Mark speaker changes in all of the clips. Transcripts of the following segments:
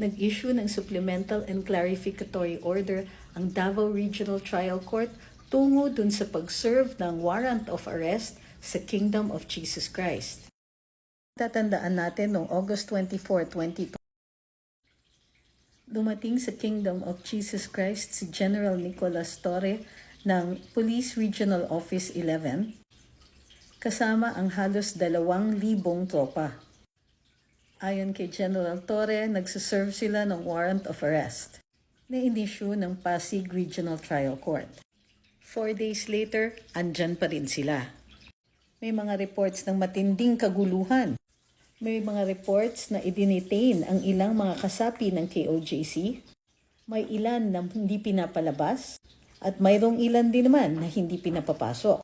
Speaker 1: nag-issue ng supplemental and clarificatory order ang Davao Regional Trial Court tungo dun sa pag-serve ng warrant of arrest sa Kingdom of Jesus Christ. Tatandaan natin noong August 24, 2020, dumating sa Kingdom of Jesus Christ si General Nicolas Torre ng Police Regional Office 11 kasama ang halos dalawang libong tropa. Ayon kay General Torre, nagsiserve sila ng warrant of arrest na inisyu ng Pasig Regional Trial Court. Four days later, andyan pa rin sila. May mga reports ng matinding kaguluhan. May mga reports na idinitain ang ilang mga kasapi ng KOJC. May ilan na hindi pinapalabas at mayroong ilan din naman na hindi pinapapasok.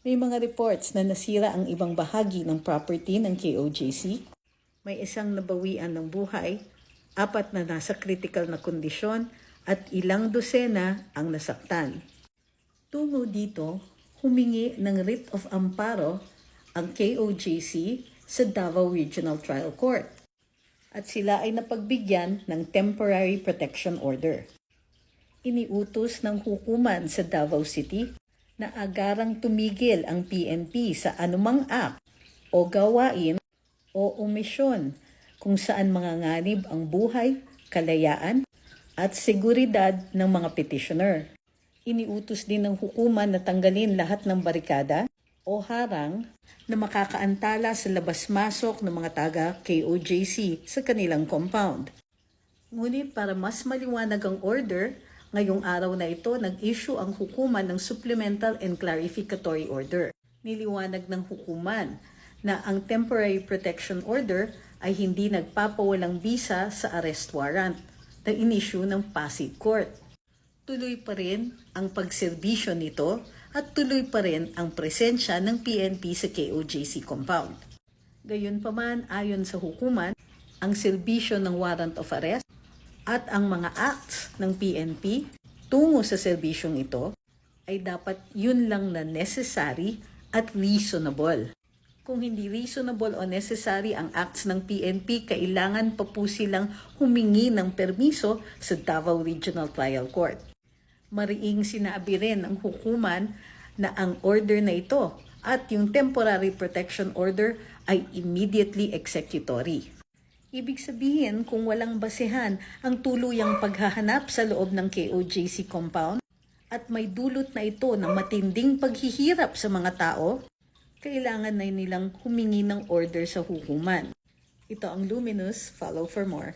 Speaker 1: May mga reports na nasira ang ibang bahagi ng property ng KOJC. May isang nabawian ng buhay, apat na nasa critical na kondisyon at ilang dosena ang nasaktan. Tungo dito, humingi ng writ of amparo ang KOJC sa Davao Regional Trial Court at sila ay napagbigyan ng temporary protection order. Iniutos ng hukuman sa Davao City na agarang tumigil ang PNP sa anumang act o gawain o omisyon kung saan manganganib ang buhay, kalayaan at seguridad ng mga petitioner. Iniutos din ng hukuman na tanggalin lahat ng barikada o harang na makakaantala sa labas-masok ng mga taga KOJC sa kanilang compound. Ngunit para mas maliwanag ang order, ngayong araw na ito nag-issue ang hukuman ng Supplemental and Clarificatory Order. Niliwanag ng hukuman na ang Temporary Protection Order ay hindi nagpapawalang bisa sa arrest warrant na inisyu ng Pasig Court. Tuloy pa rin ang pagserbisyo nito at tuloy pa rin ang presensya ng PNP sa KOJC compound. Gayunpaman, ayon sa hukuman, ang serbisyo ng warrant of arrest at ang mga acts ng PNP tungo sa serbisyong ito ay dapat yun lang na necessary at reasonable. Kung hindi reasonable o necessary ang acts ng PNP, kailangan pa po silang humingi ng permiso sa Davao Regional Trial Court. Mariing sinabi rin ng hukuman na ang order na ito at yung temporary protection order ay immediately executory. Ibig sabihin kung walang basehan ang tuluyang paghahanap sa loob ng KOJC compound at may dulot na ito ng matinding paghihirap sa mga tao, kailangan na nilang humingi ng order sa hukuman. Ito ang Luminous. Follow for more.